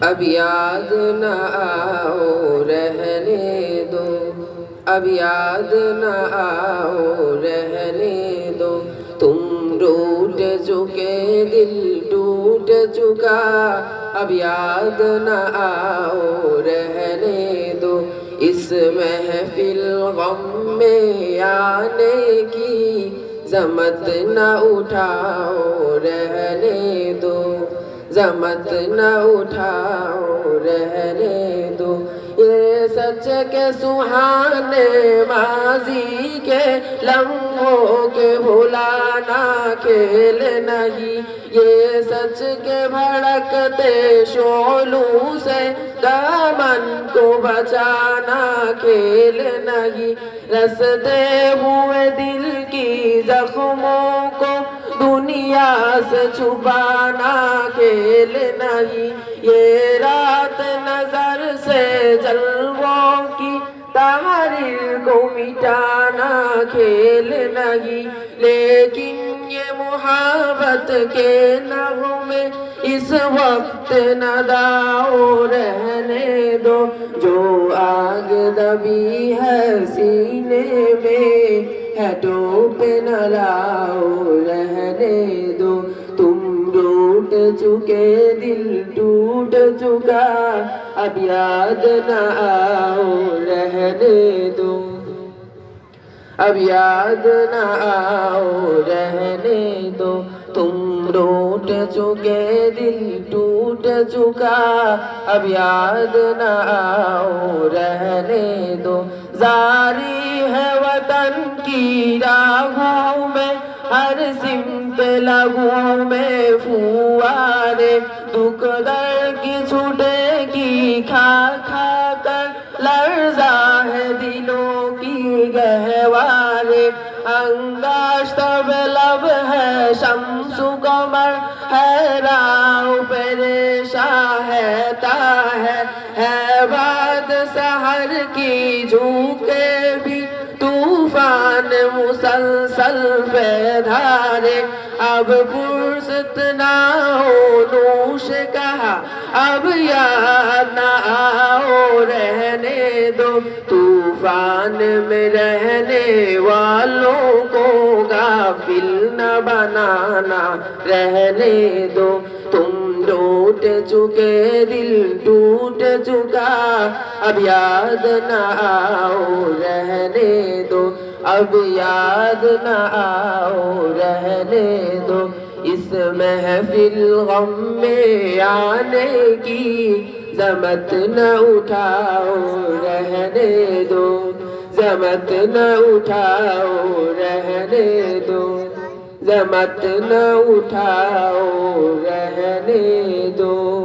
اب یاد نہ آؤ، رہنے دو۔ اب یاد نہ آؤ، رہنے دو۔ تم روٹ چکے، دل ٹوٹ چکا۔ اب یاد نہ آؤ، رہنے دو۔ اس محفل غم میں آنے کی زمت نہ اٹھاؤ، رہنے دو۔ زمت نہ اٹھاؤ رہنے دو۔ یہ سچ کے سہانے ماضی کے لمحوں کے بھولانا کھیل نہیں۔ یہ سچ کے بھڑکتے شولوں سے دامن کو بچانا کھیل نہیں۔ رستے ہوئے دل کی زخموں دنیا سے چھپانا کھیل نہیں۔ یہ رات نظر سے جلووں کی تحریر کو مٹانا کھیل نہیں۔ لیکن یہ محبت کے نغمے اس وقت نہ داؤ، رہنے دو۔ جو آگ دبی ہے سینے میں، ہے ٹوپ نہ لاؤ۔ چکے دل ٹوٹ چکا، اب یاد نہ آؤ رہنے دو اب یاد نہ آؤ رہنے دو تم روٹ چکے، دل ٹوٹ چکا، اب یاد نہ آؤ رہنے دو زاری ہے وطن کی راہوں میں، ہر سمت لگوں میں فوارے دکھ در کی چھوٹے کی کھا کھا کر لرزا ہے دلوں کی گہوارے انگاشت لب ہے شمس کمر ہے راؤ پریشاں ہے تا طوفان مسلسل پہ دھارے اب فرصت نہ ہو، نوش کہا، اب یاد نہ آؤ، رہنے دو۔ طوفان میں رہنے والوں کو غافل نہ بنانا۔ رہنے دو، تم ٹوٹ چکے، دل ٹوٹ چکا۔ اب یاد نہ آؤ، رہنے دو۔ اب یاد نہ آؤ، رہنے دو۔ اس محفل غم میں آنے کی زمت نہ اٹھاؤ، رہنے دو۔ زمت نہ اٹھاؤ، رہنے دو۔ زمت نہ اٹھاؤ، رہنے دو۔